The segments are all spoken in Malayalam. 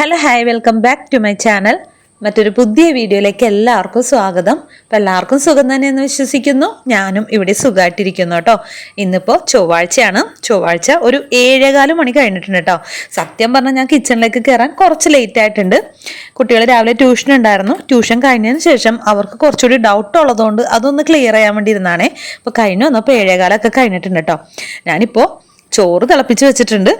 Hello hi welcome back to my channel മറ്റൊരു പുതിയ വീഡിയോയിലേക്ക് എല്ലാവർക്കും സ്വാഗതം. അപ്പം എല്ലാവർക്കും സുഖം തന്നെ എന്ന് വിശ്വസിക്കുന്നു. ഞാനും ഇവിടെ സുഖമായിട്ടിരിക്കുന്നു കേട്ടോ. ഇന്നിപ്പോൾ ചൊവ്വാഴ്ചയാണ്. ചൊവ്വാഴ്ച ഒരു ഏഴേകാൽ മണി കഴിഞ്ഞിട്ടുണ്ട് കേട്ടോ. സത്യം പറഞ്ഞാൽ ഞാൻ കിച്ചണിലേക്ക് കയറാൻ കുറച്ച് ലേറ്റ് ആയിട്ടുണ്ട്. കുട്ടികൾ രാവിലെ ട്യൂഷൻ ഉണ്ടായിരുന്നു. ട്യൂഷൻ കഴിഞ്ഞതിന് ശേഷം അവർക്ക് കുറച്ചുകൂടി ഡൗട്ട് ഉള്ളതുകൊണ്ട് അതൊന്ന് ക്ലിയർ ചെയ്യാൻ വേണ്ടി ഇരുന്നാണേ. അപ്പോൾ കഴിഞ്ഞു വന്നപ്പോൾ ഏഴേകാലൊക്കെ കഴിഞ്ഞിട്ടുണ്ട് കേട്ടോ. ഞാനിപ്പോൾ ചോറ് തിളപ്പിച്ച് വെച്ചിട്ടുണ്ട്.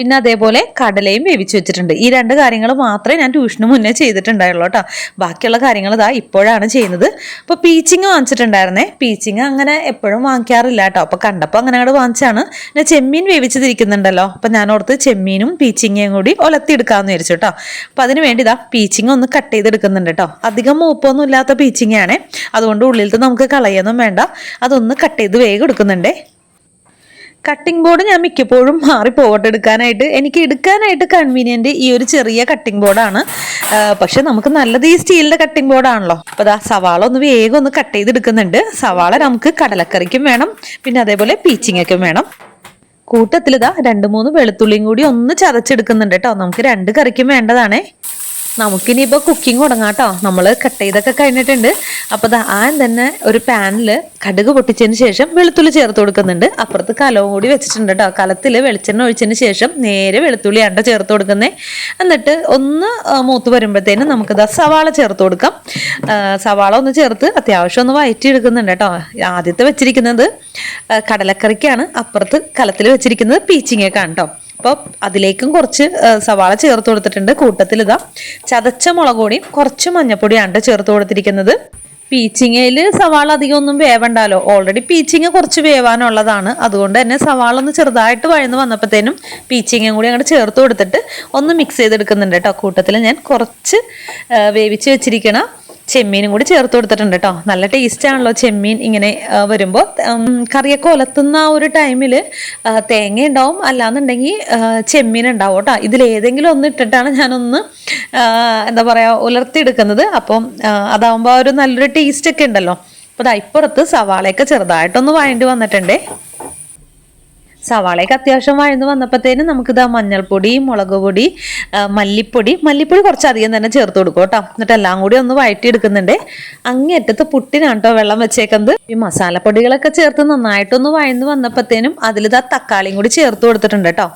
പിന്നെ അതേപോലെ കടലയും വേവിച്ച് വെച്ചിട്ടുണ്ട്. ഈ രണ്ട് കാര്യങ്ങൾ മാത്രമേ ഞാൻ ട്യൂഷന് മുന്നേ ചെയ്തിട്ടുണ്ടായുള്ളൂ കേട്ടോ. ബാക്കിയുള്ള കാര്യങ്ങൾ ഇതാ ഇപ്പോഴാണ് ചെയ്യുന്നത്. അപ്പോൾ പീച്ചിങ് വാങ്ങിച്ചിട്ടുണ്ടായിരുന്നേ. പീച്ചിങ് അങ്ങനെ എപ്പോഴും വാങ്ങിക്കാറില്ല കേട്ടോ. അപ്പോൾ കണ്ടപ്പോൾ അങ്ങനെ അങ്ങോട്ട് വാങ്ങിച്ചാണ്. പിന്നെ ചെമ്മീൻ വേവിച്ചതിരിക്കുന്നുണ്ടല്ലോ അപ്പോൾ ഞാൻ ഓർത്ത് ചെമ്മീനും പീച്ചിങ്ങയും കൂടി ഒലത്തിയെടുക്കാമെന്ന് വിചാരിച്ചു കേട്ടോ. അപ്പോൾ അതിന് വേണ്ടി ഇതാ പീച്ചിങ് ഒന്ന് കട്ട് ചെയ്തെടുക്കുന്നുണ്ട് കേട്ടോ. അധികം മൂപ്പൊന്നും ഇല്ലാത്ത പീച്ചിങ്ങാണേ. അതുകൊണ്ട് ഉള്ളിലത്തെ നമുക്ക് കളയൊന്നും വേണ്ട. അതൊന്ന് കട്ട് ചെയ്ത് വേഗം എടുക്കുന്നുണ്ടേ. കട്ടിംഗ് ബോർഡ് ഞാൻ മിക്കപ്പോഴും മാറി പോകട്ടെ എടുക്കാനായിട്ട്. എനിക്ക് എടുക്കാനായിട്ട് കൺവീനിയന്റ് ഈ ഒരു ചെറിയ കട്ടിംഗ് ബോർഡാണ് പക്ഷെ നമുക്ക് നല്ലത് ഈ സ്റ്റീലിന്റെ കട്ടിംഗ് ബോർഡാണല്ലോ അപ്പോൾ ദാ സവാള ഒന്ന് വേഗം ഒന്ന് കട്ട് ചെയ്തെടുക്കുന്നുണ്ട് സവാള നമുക്ക് കടലക്കറിക്കും വേണം. പിന്നെ അതേപോലെ പീച്ചിങ്ങൊക്കെ വേണം. കൂട്ടത്തിൽ ഇതാ രണ്ട് മൂന്ന് വെളുത്തുള്ളിയും കൂടി ഒന്ന് ചതച്ചെടുക്കുന്നുണ്ട് കേട്ടോ. നമുക്ക് രണ്ട് കറിക്കും വേണ്ടതാണേ. നമുക്കിനിയിപ്പോൾ കുക്കിംഗ് തുടങ്ങാം കേട്ടോ നമ്മൾ കട്ട് ചെയ്തൊക്കെ കഴിഞ്ഞിട്ടുണ്ട്. അപ്പോൾ അത് ആൻ തന്നെ ഒരു പാനിൽ കടുക് പൊട്ടിച്ചതിന് ശേഷം വെളുത്തുള്ളി ചേർത്ത് കൊടുക്കുന്നുണ്ട്. അപ്പുറത്ത് കലവും കൂടി വെച്ചിട്ടുണ്ട് കേട്ടോ കലത്തിൽ വെളിച്ചെണ്ണ ഒഴിച്ചതിന് ശേഷം നേരെ വെളുത്തുള്ളി അണ്ട ചേർത്ത് കൊടുക്കുന്നത് എന്നിട്ട് ഒന്ന് മൂത്ത് വരുമ്പോഴത്തേനും നമുക്കിത് സവാള ചേർത്ത് കൊടുക്കാം. സവാള ഒന്ന് ചേർത്ത് അത്യാവശ്യം ഒന്ന് വയറ്റി എടുക്കുന്നുണ്ട് കേട്ടോ ആദ്യത്തെ വെച്ചിരിക്കുന്നത് കടലക്കറിക്കാണ്. അപ്പുറത്ത് കലത്തിൽ വെച്ചിരിക്കുന്നത് പീച്ചിങ്ങേക്കാണ് കേട്ടോ അപ്പോൾ അതിലേക്കും കുറച്ച് സവാള ചേർത്ത് കൊടുത്തിട്ടുണ്ട്. കൂട്ടത്തിൽ ഇതാ ചതച്ച മുളക് പൊടിയും കുറച്ച് മഞ്ഞപ്പൊടിയാണ് ചേർത്ത് കൊടുത്തിരിക്കുന്നത്. പീച്ചിങ്ങയിൽ സവാള അധികം ഒന്നും വേവണ്ടാലോ? ഓൾറെഡി പീച്ചിങ്ങ കുറച്ച് വേവാനുള്ളതാണ്. അതുകൊണ്ട് തന്നെ സവാള ഒന്ന് ചെറുതായിട്ട് വഴന്ന് വന്നപ്പോഴത്തേനും പീച്ചിങ്ങയും കൂടി അങ്ങോട്ട് ചേർത്ത് കൊടുത്തിട്ട് ഒന്ന് മിക്സ് ചെയ്തെടുക്കുന്നുണ്ട് കേട്ടോ കൂട്ടത്തിൽ ഞാൻ കുറച്ച് വേവിച്ച് വെച്ചിരിക്കണ ചെമ്മീനും കൂടി ചേർത്ത് കൊടുത്തിട്ടുണ്ട് കേട്ടോ നല്ല ടേസ്റ്റ് ആണല്ലോ ചെമ്മീൻ ഇങ്ങനെ വരുമ്പോൾ കറിയൊക്കെ ഒലത്തുന്ന ആ ഒരു ടൈമിൽ തേങ്ങ ഉണ്ടാവും അല്ലാന്നുണ്ടെങ്കിൽ ചെമ്മീൻ ഉണ്ടാവും കേട്ടോ ഇതിലേതെങ്കിലും ഒന്ന് ഇട്ടിട്ടാണ് ഞാനൊന്ന് എന്താ പറയുക ഉലർത്തിയെടുക്കുന്നത്. അപ്പം അതാവുമ്പോൾ ഒരു നല്ലൊരു ടേസ്റ്റ് ഒക്കെ ഉണ്ടല്ലോ. അപ്പോൾ ദാ സവാളയൊക്കെ ചെറുതായിട്ടൊന്ന് വഴണ്ടി വന്നിട്ടുണ്ടേ. സവാളയൊക്കെ അത്യാവശ്യം വഴന്ന് വന്നപ്പോഴത്തേനും നമുക്കിത് ആ മഞ്ഞൾപ്പൊടി മുളക് പൊടി മല്ലിപ്പൊടി മല്ലിപ്പൊടി കുറച്ചധികം തന്നെ ചേർത്ത് കൊടുക്കും കേട്ടോ. എന്നിട്ട് എല്ലാം കൂടി ഒന്ന് വഴറ്റിയെടുക്കുന്നുണ്ട്. അങ്ങേറ്റത്ത് പുട്ടിനാണ് കേട്ടോ വെള്ളം വെച്ചേക്കുന്നത്. ഈ മസാലപ്പൊടികളൊക്കെ ചേർത്ത് നന്നായിട്ടൊന്ന് വഴന്ന് വന്നപ്പോഴത്തേനും അതിലിത് ആ തക്കാളിയും കൂടി ചേർത്ത് കൊടുത്തിട്ടുണ്ട് കേട്ടോ.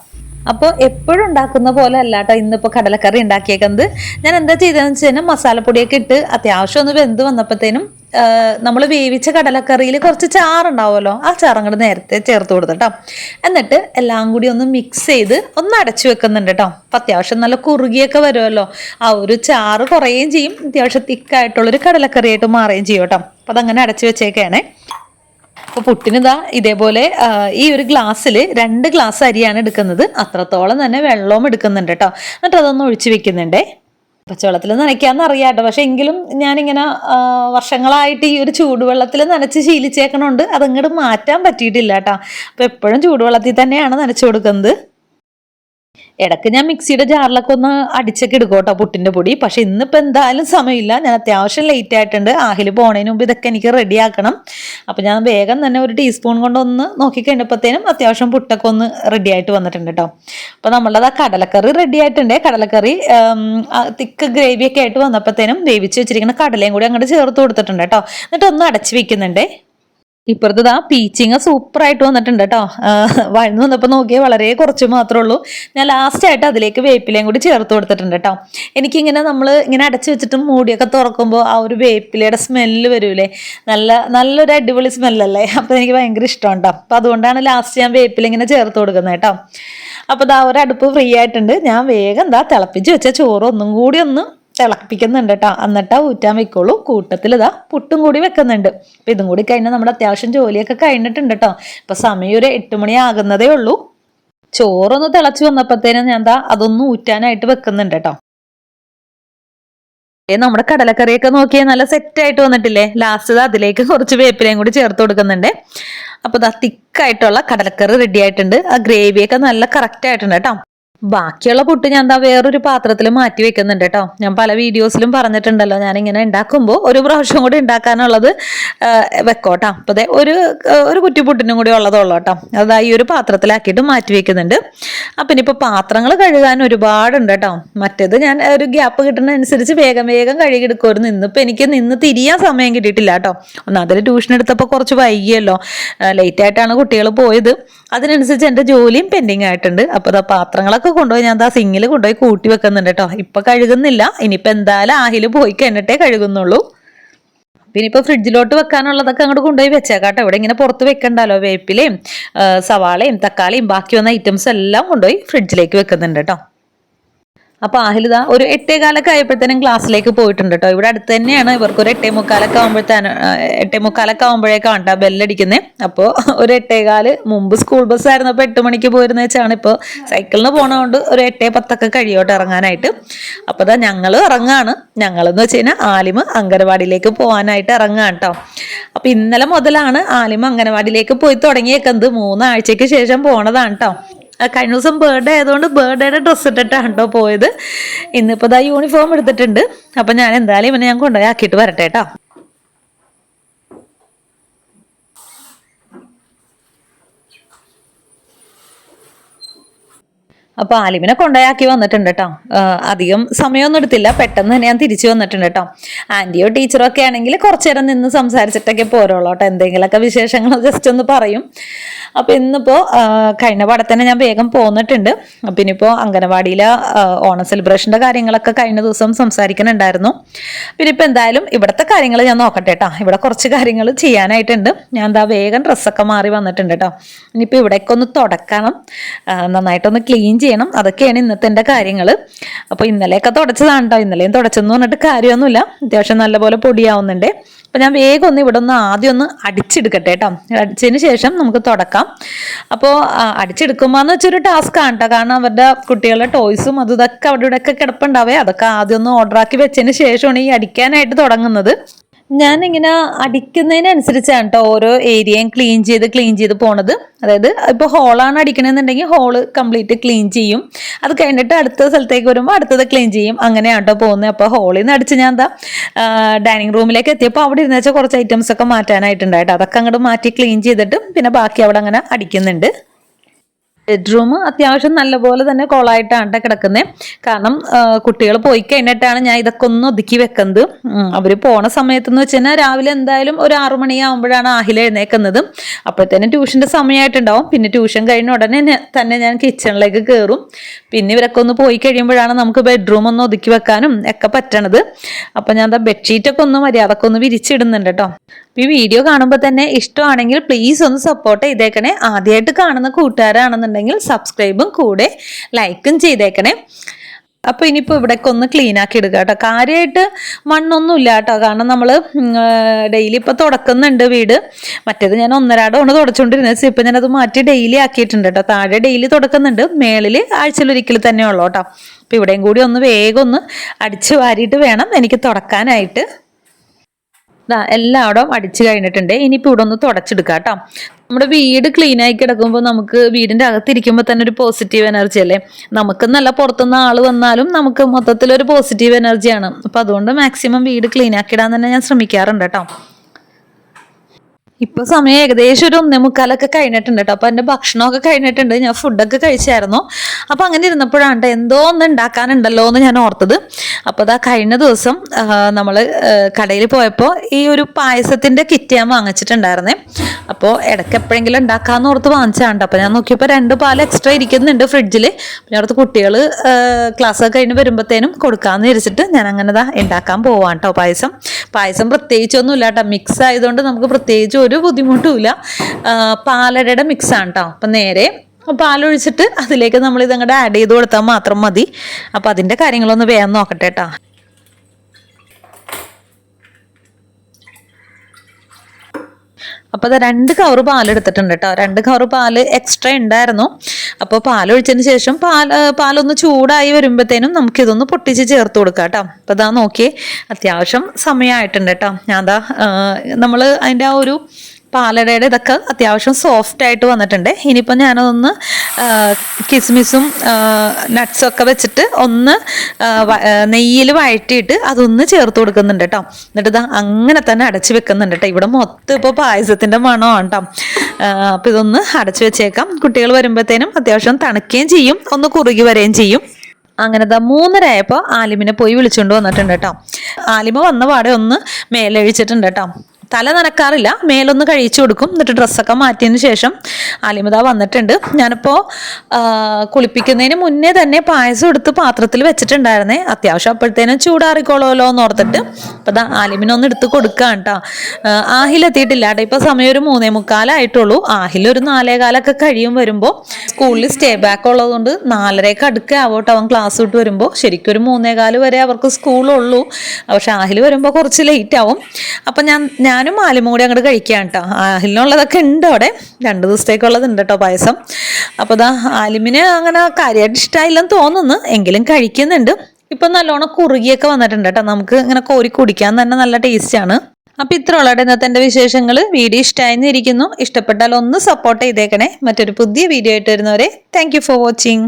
അപ്പോൾ എപ്പോഴും ഉണ്ടാക്കുന്ന പോലെ അല്ല കേട്ടോ ഇന്നിപ്പോൾ കടലക്കറി ഉണ്ടാക്കിയേക്കുന്നത്. ഞാൻ എന്താ ചെയ്തതെന്ന് വെച്ച് കഴിഞ്ഞാൽ മസാലപ്പൊടിയൊക്കെ ഇട്ട് അത്യാവശ്യം ഒന്ന് വെന്ത് വന്നപ്പോഴത്തേനും നമ്മൾ വേവിച്ച കടലക്കറിയിൽ കുറച്ച് ചാറുണ്ടാവുമല്ലോ ആ ചാറും കൂടെ നേരത്തെ ചേർത്ത് കൊടുത്തട്ടോ. എന്നിട്ട് എല്ലാം കൂടി ഒന്ന് മിക്സ് ചെയ്ത് ഒന്ന് അടച്ചു വെക്കുന്നുണ്ട് കേട്ടോ അപ്പം അത്യാവശ്യം നല്ല കുറുകിയൊക്കെ വരുമല്ലോ. ആ ഒരു ചാറ് കുറയുകയും ചെയ്യും. അത്യാവശ്യം തിക്കായിട്ടുള്ളൊരു കടലക്കറിയായിട്ട് മാറുകയും ചെയ്യും കേട്ടോ അപ്പം അതങ്ങനെ അടച്ചു വെച്ചേക്കാണേ. അപ്പോൾ പുട്ടിനിതാ ഇതേപോലെ ഈ ഒരു ഗ്ലാസ്സിൽ രണ്ട് ഗ്ലാസ് അരിയാണ് എടുക്കുന്നത്. അത്രത്തോളം തന്നെ വെള്ളവും എടുക്കുന്നുണ്ട് കേട്ടോ എന്നിട്ട് അതൊന്ന് ഒഴിച്ച് വെക്കുന്നുണ്ടേ. പച്ചവെള്ളത്തിൽ നനയ്ക്കാന്ന് അറിയാട്ടോ പക്ഷെ എങ്കിലും ഞാനിങ്ങനെ വർഷങ്ങളായിട്ട് ഈ ഒരു ചൂടുവെള്ളത്തിൽ നനച്ച് ശീലിച്ചേക്കണോണ്ട് അതങ്ങോട്ട് മാറ്റാൻ പറ്റിയിട്ടില്ല കേട്ടോ അപ്പോൾ എപ്പോഴും ചൂടുവെള്ളത്തിൽ തന്നെയാണ് നനച്ചു കൊടുക്കുന്നത്. ഇടയ്ക്ക് ഞാൻ മിക്സിയുടെ ജാറിലൊക്കെ ഒന്ന് അടിച്ചൊക്കെ എടുക്കും കേട്ടോ പുട്ടിന്റെ പൊടി. പക്ഷെ ഇന്നിപ്പോൾ എന്തായാലും സമയമില്ല. ഞാൻ അത്യാവശ്യം ലേറ്റ് ആയിട്ടുണ്ട്. ആഹിൽ പോണതിന് മുമ്പ് ഇതൊക്കെ എനിക്ക് റെഡി ആക്കണം. അപ്പോൾ ഞാൻ വേഗം തന്നെ ഒരു ടീസ്പൂൺ കൊണ്ടൊന്ന് നോക്കി കഴിഞ്ഞപ്പോഴത്തേനും അത്യാവശ്യം പുട്ടൊക്കെ ഒന്ന് റെഡി ആയിട്ട് വന്നിട്ടുണ്ട് കേട്ടോ. അപ്പോൾ ആ കടലക്കറി റെഡി ആയിട്ടുണ്ട്. കടലക്കറി തിക്ക് ഗ്രേവിയൊക്കെ ആയിട്ട് വന്നപ്പോഴത്തേനും വേവിച്ച് വെച്ചിരിക്കുന്ന കടലയും കൂടി അങ്ങോട്ട് ചേർത്ത് കൊടുത്തിട്ടുണ്ട് കേട്ടോ. എന്നിട്ട് ഒന്ന് അടച്ച് വെക്കുന്നുണ്ടേ. ഇപ്പുറത്ത് ആ പീച്ചിങ് സൂപ്പർ ആയിട്ട് വന്നിട്ടുണ്ട് കേട്ടോ വഴന്ന് വന്നപ്പോൾ നോക്കിയാൽ വളരെ കുറച്ച് മാത്രമേ ഉള്ളൂ. ഞാൻ ലാസ്റ്റ് ആയിട്ട് അതിലേക്ക് വേപ്പിലയും കൂടി ചേർത്ത് കൊടുത്തിട്ടുണ്ട് കേട്ടോ എനിക്കിങ്ങനെ നമ്മൾ ഇങ്ങനെ അടച്ചു വെച്ചിട്ട് മൂടിയൊക്കെ തുറക്കുമ്പോൾ ആ ഒരു വേപ്പിലയുടെ സ്മെല്ല് വരൂലേ? നല്ല നല്ലൊരു അടിപൊളി സ്മെല്ലല്ലേ അപ്പോൾ എനിക്ക് ഭയങ്കര ഇഷ്ടമാണ് കേട്ടോ അപ്പോൾ അതുകൊണ്ടാണ് ലാസ്റ്റ് ഞാൻ വേപ്പില ഇങ്ങനെ ചേർത്ത് കൊടുക്കുന്നത് കേട്ടോ അപ്പോൾ ദാ ഒരു അടുപ്പ് ഫ്രീ ആയിട്ടുണ്ട്. ഞാൻ വേഗം എന്താ തിളപ്പിച്ച് വെച്ച ചോറ് ഒന്നും കൂടി ഒന്ന് തിളപ്പിക്കുന്നുണ്ട് കേട്ടോ എന്നിട്ടാ ഊറ്റാൻ വെക്കുള്ളൂ. കൂട്ടത്തിൽ ഇതാ പുട്ടും കൂടി വെക്കുന്നുണ്ട്. അപ്പം ഇതും കൂടി കഴിഞ്ഞാൽ നമ്മുടെ അത്യാവശ്യം ജോലിയൊക്കെ കഴിഞ്ഞിട്ടുണ്ട് കേട്ടോ ഇപ്പം സമയം ഒരു എട്ട് മണി ആകുന്നതേ ഉള്ളൂ. ചോറൊന്ന് തിളച്ച് വന്നപ്പോഴത്തേനും ഞാൻ എന്താ അതൊന്ന് ഊറ്റാനായിട്ട് വെക്കുന്നുണ്ട് കേട്ടോ നമ്മുടെ കടലക്കറിയൊക്കെ നോക്കിയാൽ നല്ല സെറ്റ് ആയിട്ട് വന്നിട്ടില്ലേ? ലാസ്റ്റ് അതിലേക്ക് കുറച്ച് വേപ്പിലയും കൂടി ചേർത്ത് കൊടുക്കുന്നുണ്ട്. അപ്പോൾ ദാ തിക്കായിട്ടുള്ള കടലക്കറി റെഡി ആയിട്ടുണ്ട്. ആ ഗ്രേവിയൊക്കെ നല്ല കറക്റ്റ് ആയിട്ടുണ്ട് കേട്ടോ ബാക്കിയുള്ള പുട്ട് ഞാൻ എന്താ വേറൊരു പാത്രത്തിൽ മാറ്റി വെക്കുന്നുണ്ട് കേട്ടോ. ഞാൻ പല വീഡിയോസിലും പറഞ്ഞിട്ടുണ്ടല്ലോ ഞാൻ ഇങ്ങനെ ഉണ്ടാക്കുമ്പോൾ ഒരു പ്രാവശ്യം കൂടി ഉണ്ടാക്കാനുള്ളത് വെക്കോട്ടോ. അപ്പോൾ അതെ ഒരു ഒരു കുറ്റി പുട്ടിനും കൂടി ഉള്ളതുള്ളൂ കേട്ടോ. അതാ ഈ ഒരു പാത്രത്തിലാക്കിയിട്ട് മാറ്റി വെക്കുന്നുണ്ട്. അപ്പം ഇനിയിപ്പോൾ പാത്രങ്ങൾ കഴുകാൻ ഒരുപാടുണ്ട് കേട്ടോ. മറ്റേത് ഞാൻ ഒരു ഗ്യാപ്പ് കിട്ടുന്നതനുസരിച്ച് വേഗം വേഗം കഴുകിയെടുക്കുമായിരുന്നു. ഇന്നിപ്പോൾ എനിക്ക് നിന്ന് തിരിയാൻ സമയം കിട്ടിയിട്ടില്ല കേട്ടോ. ഒന്നാമതിൽ ട്യൂഷൻ എടുത്തപ്പോൾ കുറച്ച് വൈകിയല്ലോ. ലേറ്റ് ആയിട്ടാണ് കുട്ടികൾ പോയത്. അതിനനുസരിച്ച് എന്റെ ജോലിയും പെൻഡിങ് ആയിട്ടുണ്ട്. അപ്പോൾ ദാ പാത്രങ്ങളൊക്കെ കൊണ്ടുപോയി. ഞാൻ ദാ സിങ്ങിൽ കൊണ്ടുപോയി കൂട്ടി വെക്കുന്നുണ്ട് കേട്ടോ ഇപ്പം കഴുകുന്നില്ല. ഇനിയിപ്പോൾ എന്തായാലും ആഹിൽ പോയി കഴിഞ്ഞിട്ടേ കഴുകുന്നുള്ളൂ. പിന്നെ ഇപ്പോൾ ഫ്രിഡ്ജിലോട്ട് വെക്കാനുള്ളതൊക്കെ അങ്ങോട്ട് കൊണ്ടുപോയി വെച്ചേക്കാട്ടോ. ഇവിടെ ഇങ്ങനെ പുറത്ത് വെക്കണ്ടല്ലോ വേപ്പിലയും സവാളയും തക്കാളിയും ബാക്കി വന്ന ഐറ്റംസ് എല്ലാം കൊണ്ടുപോയി ഫ്രിഡ്ജിലേക്ക് വെക്കുന്നുണ്ട് കേട്ടോ അപ്പോൾ ആഹിലിത ഒരു എട്ടേ കാലൊക്കെ ആയപ്പോഴത്തേനും ക്ലാസ്സിലേക്ക് പോയിട്ടുണ്ട് കേട്ടോ ഇവിടെ അടുത്ത് തന്നെയാണ്. ഇവർക്ക് ഒരു എട്ടേ മുക്കാലൊക്കെ ആകുമ്പോഴത്തേനും എട്ടേ മുക്കാലൊക്കെ ആകുമ്പോഴേക്കാണ് കേട്ടോ ബെല്ലടിക്കുന്നത് അപ്പോൾ ഒരു എട്ടേകാൽ മുമ്പ് സ്കൂൾ ബസ് ആയിരുന്നപ്പോൾ എട്ട് മണിക്ക് പോയിരുന്ന വെച്ചാണ് ഇപ്പോൾ സൈക്കിളിന് പോണതുകൊണ്ട് ഒരു എട്ടേ പത്തൊക്കെ കഴിയോട്ട് ഇറങ്ങാനായിട്ട്. അപ്പോൾ ഇതാ ഞങ്ങൾ ഇറങ്ങാണ്. ഞങ്ങളെന്ന് വെച്ച് കഴിഞ്ഞാൽ ആലിമ അംഗനവാടിയിലേക്ക് പോകാനായിട്ട് ഇറങ്ങാണ് കേട്ടോ അപ്പോൾ ഇന്നലെ മുതലാണ് ആലിമ അംഗനവാടിയിലേക്ക് പോയി തുടങ്ങിയേക്കുന്നത്. മൂന്നാഴ്ചയ്ക്ക് ശേഷം പോണതാണ് കേട്ടോ കഴിഞ്ഞ ദിവസം ബർത്ത്ഡേ ആയതുകൊണ്ട് ബർത്ത്ഡേയുടെ ഡ്രസ്സ് ഇട്ടിട്ടാണ് കേട്ടോ പോയത്. ഇന്നിപ്പോൾ ദാ യൂണിഫോം എടുത്തിട്ടുണ്ട്. അപ്പം ഞാൻ എന്തായാലും ഇവനെ ഞാൻ കൊണ്ടുപോയി ആക്കിയിട്ട് വരട്ടെ കേട്ടോ അപ്പോൾ ആലിമിനെ കൊണ്ടയാക്കി വന്നിട്ടുണ്ട് കേട്ടോ അധികം സമയമൊന്നും എടുത്തില്ല. പെട്ടെന്ന് തന്നെ ഞാൻ തിരിച്ചു വന്നിട്ടുണ്ട് കേട്ടോ ആന്റിയോ ടീച്ചറോ ഒക്കെ ആണെങ്കിൽ കുറച്ചു നേരം നിന്ന് സംസാരിച്ചിട്ടൊക്കെ പോരുള്ളൂ കേട്ടോ എന്തെങ്കിലുമൊക്കെ വിശേഷങ്ങൾ ജസ്റ്റ് ഒന്ന് പറയും. അപ്പോൾ ഇന്നിപ്പോൾ കഴിഞ്ഞ പാടത്തന്നെ ഞാൻ വേഗം പോന്നിട്ടുണ്ട്. അപ്പം ഇനിയിപ്പോൾ അംഗനവാടിയിലെ ഓണ സെലിബ്രേഷന്റെ കാര്യങ്ങളൊക്കെ കഴിഞ്ഞ ദിവസം സംസാരിക്കുന്നുണ്ടായിരുന്നു. പിന്നെ ഇപ്പോൾ എന്തായാലും ഇവിടുത്തെ കാര്യങ്ങൾ ഞാൻ നോക്കട്ടെ കേട്ടോ ഇവിടെ കുറച്ച് കാര്യങ്ങൾ ചെയ്യാനായിട്ടുണ്ട്. ഞാൻ എന്താ വേഗം ഡ്രസ്സൊക്കെ മാറി വന്നിട്ടുണ്ട് കേട്ടോ ഇനിയിപ്പോൾ ഇവിടേക്കൊന്ന് തുടക്കണം. നന്നായിട്ടൊന്ന് ക്ലീൻ ചെയ്യണം. അതൊക്കെയാണ് ഇന്നത്തെ എന്റെ കാര്യങ്ങൾ അപ്പോൾ ഇന്നലെയൊക്കെ തുടച്ചതാണ് കേട്ടോ ഇന്നലെയും തുടച്ചെന്ന് പറഞ്ഞിട്ട് കാര്യമൊന്നുമില്ല. അത്യാവശ്യം നല്ലപോലെ പൊടിയാവുന്നുണ്ട്. അപ്പോൾ ഞാൻ വേഗം ഒന്ന് ഇവിടെ ഒന്ന് ആദ്യം ഒന്ന് അടിച്ചെടുക്കട്ടെ കേട്ടോ. അടിച്ചതിന് ശേഷം നമുക്ക് തുടക്കാം. അപ്പോൾ അടിച്ചെടുക്കുമ്പോൾ എന്ന് വെച്ചൊരു ആണ് കേട്ടോ. കാരണം അവരുടെ കുട്ടികളുടെ ടോയ്സും അതും ഇതൊക്കെ അവിടെ ഇവിടെയൊക്കെ കിടപ്പുണ്ടാവേ. അതൊക്കെ ആദ്യം ഒന്ന് ഓർഡറാക്കി വെച്ചതിന് ശേഷമാണ് ഈ അടിക്കാനായിട്ട് തുടങ്ങുന്നത്. ഞാൻ ഇങ്ങനെ അടിക്കുന്നതിനനുസരിച്ചാണ് കേട്ടോ ഓരോ ഏരിയയും ക്ലീൻ ചെയ്ത് ക്ലീൻ ചെയ്ത് പോണത്. അതായത് ഇപ്പൊ ഹോളാണ് അടിക്കണമെന്നുണ്ടെങ്കിൽ ഹോൾ കംപ്ലീറ്റ് ക്ലീൻ ചെയ്യും. അത് കഴിഞ്ഞിട്ട് അടുത്ത സ്ഥലത്തേക്ക് വരുമ്പോൾ അടുത്തത് ക്ലീൻ ചെയ്യും. അങ്ങനെയാണ് കേട്ടോ പോകുന്നത്. അപ്പോൾ ഹോളിൽ നിന്ന് അടിച്ച് ഞാൻ എന്താ ഡൈനിങ് റൂമിലേക്ക് എത്തിയപ്പോൾ അവിടെ ഇരുന്ന് വെച്ചാൽ കുറച്ച് ഐറ്റംസ് ഒക്കെ മാറ്റാനായിട്ടുണ്ടായിട്ട് അതൊക്കെ അങ്ങോട്ട് മാറ്റി ക്ലീൻ ചെയ്തിട്ട് പിന്നെ ബാക്കി അവിടെ അങ്ങനെ അടിക്കുന്നുണ്ട്. ബെഡ്റൂം അത്യാവശ്യം നല്ലപോലെ തന്നെ കോളായിട്ടാണ് ട്ടോ കിടക്കുന്നത് കാരണം കുട്ടികൾ പോയി കഴിഞ്ഞിട്ടാണ് ഞാൻ ഇതൊക്കെ ഒന്ന് ഒതുക്കി വെക്കുന്നത്. അവർ പോണ സമയത്തെന്ന് വെച്ച് കഴിഞ്ഞാൽ രാവിലെ എന്തായാലും ഒരു ആറു മണിയാകുമ്പോഴാണ് ആഹില എഴുന്നേക്കുന്നത്. അപ്പോഴത്തേനും ട്യൂഷന്റെ സമയമായിട്ടുണ്ടാവും പിന്നെ ട്യൂഷൻ കഴിഞ്ഞ ഉടനെ തന്നെ ഞാൻ കിച്ചണിലേക്ക് കയറും പിന്നെ ഇവരൊക്കെ ഒന്ന് പോയി കഴിയുമ്പോഴാണ് നമുക്ക് ബെഡ്റൂം ഒന്ന് ഒതുക്കി വെക്കാനും ഒക്കെ പറ്റണത്. അപ്പം ഞാൻ എന്താ ബെഡ്ഷീറ്റൊക്കെ ഒന്ന് മര്യാദയ്ക്ക് ഒന്ന് വിരിച്ചിടുന്നുണ്ട് കേട്ടോ ഈ വീഡിയോ കാണുമ്പോൾ തന്നെ ഇഷ്ടമാണെങ്കിൽ പ്ലീസ് ഒന്ന് സപ്പോർട്ട് ചെയ്തേക്കണേ. ആദ്യമായിട്ട് കാണുന്ന കൂട്ടുകാരാണെന്നുണ്ടെങ്കിൽ സബ്സ്ക്രൈബും കൂടെ ലൈക്കും ചെയ്തേക്കണേ. അപ്പോൾ ഇനിയിപ്പോൾ ഇവിടേക്ക് ഒന്ന് ക്ലീൻ ആക്കി ഇടുക കേട്ടോ. കാര്യമായിട്ട് മണ്ണൊന്നും ഇല്ല കേട്ടോ. കാരണം നമ്മൾ ഡെയിലി ഇപ്പോൾ തുടക്കുന്നുണ്ട് വീട്. മറ്റേത് ഞാൻ ഒന്നരാടമാണ് തുടച്ചുകൊണ്ടിരുന്നത് ഇപ്പം ഞാനത് മാറ്റി ഡെയിലി ആക്കിയിട്ടുണ്ട് കേട്ടോ. താഴെ ഡെയിലി തുടക്കുന്നുണ്ട്. മേളിൽ ആഴ്ചയിലൊരിക്കൽ തന്നെ ഉള്ളൂ കേട്ടോ. അപ്പോൾ ഇവിടെയും കൂടി ഒന്ന് വേഗം ഒന്ന് അടിച്ചു വാരിയിട്ട് വേണം എനിക്ക് തുടക്കാനായിട്ട്. എല്ലായിടവും അടിച്ചു കഴിഞ്ഞിട്ടുണ്ട്. ഇനിയിപ്പോൾ ഇവിടെ ഒന്ന് തുടച്ചെടുക്കാം കേട്ടോ നമ്മുടെ വീട് ക്ലീൻ ആയി കിടക്കുമ്പോൾ നമുക്ക് വീടിന്റെ അകത്തിരിക്കുമ്പോൾ തന്നെ ഒരു പോസിറ്റീവ് എനർജി അല്ലേ? നമുക്ക് നല്ല പുറത്തുനിന്ന് ആൾ വന്നാലും നമുക്ക് മൊത്തത്തിലൊരു പോസിറ്റീവ് എനർജിയാണ് അപ്പോൾ അതുകൊണ്ട് മാക്സിമം വീട് ക്ലീൻ ആക്കിയിടാൻ തന്നെ ഞാൻ ശ്രമിക്കാറുണ്ട് കേട്ടോ. ഇപ്പൊ സമയം ഏകദേശം ഒരു ഒന്നേ മുക്കാലൊക്കെ കഴിഞ്ഞിട്ടുണ്ട് കേട്ടോ അപ്പൊ എന്റെ ഭക്ഷണമൊക്കെ കഴിഞ്ഞിട്ടുണ്ട്. ഞാൻ ഫുഡൊക്കെ കഴിച്ചായിരുന്നു. അപ്പൊ അങ്ങനെ ഇരുന്നപ്പോഴാണ് എന്തോ ഒന്ന് ഉണ്ടാക്കാനുണ്ടല്ലോ എന്ന് ഞാൻ ഓർത്തത്. അപ്പൊ അതാ കഴിഞ്ഞ ദിവസം നമ്മൾ കടയിൽ പോയപ്പോൾ ഈ ഒരു പായസത്തിന്റെ കിറ്റ് ഞാൻ വാങ്ങിച്ചിട്ടുണ്ടായിരുന്നേ. അപ്പോൾ ഇടയ്ക്ക് എപ്പോഴെങ്കിലും ഉണ്ടാക്കാന്ന് ഓർത്ത് വാങ്ങിച്ചാണ്ട് അപ്പൊ ഞാൻ നോക്കിയപ്പോൾ രണ്ട് പാൽ എക്സ്ട്രാ ഇരിക്കുന്നുണ്ട് ഫ്രിഡ്ജിൽ പിന്നെ അവിടുത്തെ കുട്ടികൾ ക്ലാസ് കഴിഞ്ഞ് വരുമ്പോഴത്തേനും കൊടുക്കാന്ന് വിചാരിച്ചിട്ട് ഞാൻ അങ്ങനെ ഉണ്ടാക്കാൻ പോവാട്ടോ പായസം. പായസം പ്രത്യേകിച്ചൊന്നും ഇല്ല കേട്ടോ മിക്സ് ആയതുകൊണ്ട് നമുക്ക് പ്രത്യേകിച്ച് ഒരു ബുദ്ധിമുട്ടുമില്ല. പാലടയുടെ മിക്സ് ആണ് കേട്ടോ അപ്പം നേരെ പാലൊഴിച്ചിട്ട് അതിലേക്ക് നമ്മൾ ഇതങ്ങോട്ട് ആഡ് ചെയ്ത് കൊടുത്താൽ മാത്രം മതി. അപ്പം അതിന്റെ കാര്യങ്ങളൊന്ന് വേഗം നോക്കട്ടെ കേട്ടോ അപ്പോൾ അത് രണ്ട് കവർ പാൽ എടുത്തിട്ടുണ്ട് കേട്ടോ രണ്ട് കവർ പാൽ എക്സ്ട്രാ ഉണ്ടായിരുന്നു അപ്പോൾ പാൽ ഒഴിച്ചതിന് ശേഷം പാൽ പാലൊന്ന് ചൂടായി വരുമ്പോഴത്തേനും നമുക്കിതൊന്ന് പൊട്ടിച്ച് ചേർത്ത് കൊടുക്കാം കേട്ടോ അപ്പോൾ ഇതാ നോക്കി അത്യാവശ്യം സമയമായിട്ടുണ്ട് കേട്ടോ ഞാൻ അതാ നമ്മൾ അതിന്റെ ആ ഒരു പാലടയുടെ ഇതൊക്കെ അത്യാവശ്യം സോഫ്റ്റ് ആയിട്ട് വന്നിട്ടുണ്ട്. ഇനിയിപ്പോൾ ഞാനതൊന്ന് കിസ്മിസും നട്ട്സും ഒക്കെ വെച്ചിട്ട് ഒന്ന് നെയ്യിൽ വഴറ്റിയിട്ട് അതൊന്ന് ചേർത്ത് കൊടുക്കുന്നുണ്ട് കേട്ടോ എന്നിട്ട് ഇത് അങ്ങനെ തന്നെ അടച്ചു വെക്കുന്നുണ്ട് കേട്ടോ ഇവിടെ മൊത്തം ഇപ്പോൾ പായസത്തിന്റെ മണമാണ് കേട്ടോ അപ്പോൾ ഇതൊന്ന് അടച്ചു വെച്ചേക്കാം. കുട്ടികൾ വരുമ്പോഴത്തേനും അത്യാവശ്യം തണുക്കുകയും ചെയ്യും. ഒന്ന് കുറുകി വരികയും ചെയ്യും. അങ്ങനെ ദാ മൂന്നരയായപ്പോൾ ആലിമിനെ പോയി വിളിച്ചുകൊണ്ട് വന്നിട്ടുണ്ട് കേട്ടോ ആലിമ വന്ന പാടെ ഒന്ന് മേലഴിച്ചിട്ടുണ്ട് കേട്ടോ തല നനക്കാറില്ല മേലൊന്ന് കഴിച്ചു കൊടുക്കും. എന്നിട്ട് ഡ്രസ്സൊക്കെ മാറ്റിയതിന് ശേഷം അലിമത വന്നിട്ടുണ്ട്. ഞാനിപ്പോൾ കുളിപ്പിക്കുന്നതിന് മുന്നേ തന്നെ പായസം എടുത്ത് പാത്രത്തിൽ വെച്ചിട്ടുണ്ടായിരുന്നേ. അത്യാവശ്യം അപ്പോഴത്തേനും ചൂടാറിക്കോളോലോ എന്ന് ഓർത്തിട്ട്. അപ്പം ആലിമിനൊന്ന് എടുത്ത് കൊടുക്കാം കേട്ടോ ആഹിൽ എത്തിയിട്ടില്ല കേട്ടോ ഇപ്പോൾ സമയം ഒരു മൂന്നേ മുക്കാലായിട്ടുള്ളൂ. ആഹിൽ ഒരു നാലേ കാലൊക്കെ കഴിയും വരുമ്പോൾ സ്കൂളിൽ സ്റ്റേ ബാക്ക് ഉള്ളതുകൊണ്ട് നാലരയൊക്കെ അടുക്ക ആവോട്ട് അവൻ ക്ലാസ് വിട്ട് വരുമ്പോൾ ശരിക്കും ഒരു മൂന്നേ കാൽ വരെ അവർക്ക് സ്കൂളുള്ളൂ. പക്ഷെ ആഹിൽ വരുമ്പോൾ കുറച്ച് ലേറ്റ് ആവും. അപ്പം ഞാൻ ഞാനും ആലിമും കൂടി അങ്ങോട്ട് കഴിക്കാം കേട്ടോ ആഹിലിനുള്ളതൊക്കെ ഉണ്ട് അവിടെ. രണ്ട് ദിവസത്തേക്കുള്ളത് ഉണ്ട് കേട്ടോ പായസം. അപ്പോൾ ദാ ആലിമിന് അങ്ങനെ കാര്യമായിട്ട് ഇഷ്ടമായില്ലെന്ന് തോന്നുന്നു. എങ്കിലും കഴിക്കുന്നുണ്ട്. ഇപ്പം നല്ലോണം കുറുകിയൊക്കെ വന്നിട്ടുണ്ട് കേട്ടോ നമുക്ക് ഇങ്ങനെ കോരി കുടിക്കാൻ തന്നെ നല്ല ടേസ്റ്റാണ് അപ്പം ഇത്ര ഉള്ളടെ ഇന്നത്തെ എന്റെ വിശേഷങ്ങൾ വീഡിയോ ഇഷ്ടമായിരുന്നു ഇരിക്കുന്നു ഇഷ്ടപ്പെട്ടാൽ ഒന്ന് സപ്പോർട്ട് ചെയ്തേക്കണേ. മറ്റൊരു പുതിയ വീഡിയോ ആയിട്ട് വരുന്നവരെ താങ്ക് ഫോർ വാച്ചിങ്